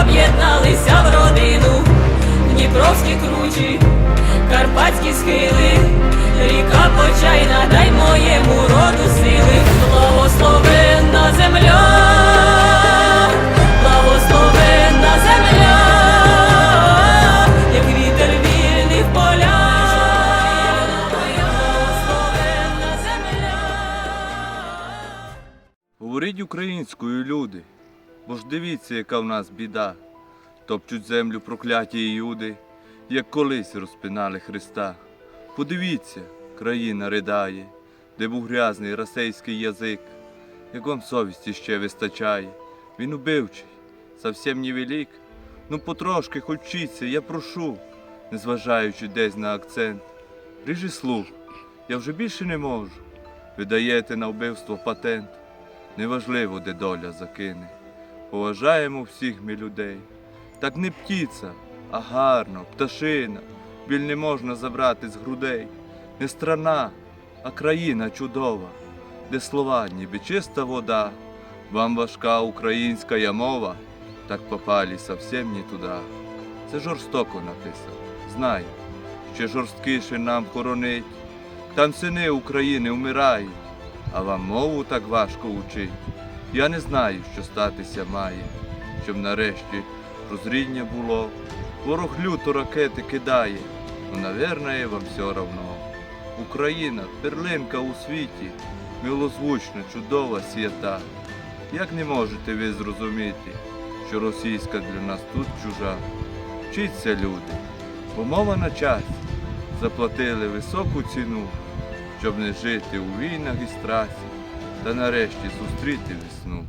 об'єдналися в родину. Дніпровські кручі, карпатські схили, ріка почайна, дай моєму роду сили, благословенна земля, благословенна земля, як вітер вільний поля, благословенна земля. Говоріть українською, люди, бо ж дивіться, яка в нас біда. Топчуть землю прокляті юди, як колись розпинали Христа. Подивіться, країна ридає, де був грязний расейський язик, як вам совісті ще вистачає. Він убивчий, совсем невелик. Ну потрошки хоч вчіться, я прошу, незважаючи десь на акцент. Ріжи слух, я вже більше не можу. Ви даєте на вбивство патент. Неважливо, де доля закине. Поважаємо всіх ми людей. Так не птіця, а гарно, пташина. Біль не можна забрати з грудей. Не страна, а країна чудова, де слова ніби чиста вода. Вам важка українська мова, так попали совсем не туди. Це жорстоко написано. Знай, ще жорсткіше нам хоронить. Там сини України вмирають, а вам мову так важко учить. Я не знаю, що статися має, щоб нарешті розрідня було. Ворог люто ракети кидає, ну, наверное, вам все равно. Україна, перлинка у світі, милозвучна, чудова свята. Як не можете ви зрозуміти, що російська для нас тут чужа? Вчіться, люди, бо мова на час заплатили високу ціну, щоб не жити у війнах і страсі, та нарешті зустріти весну.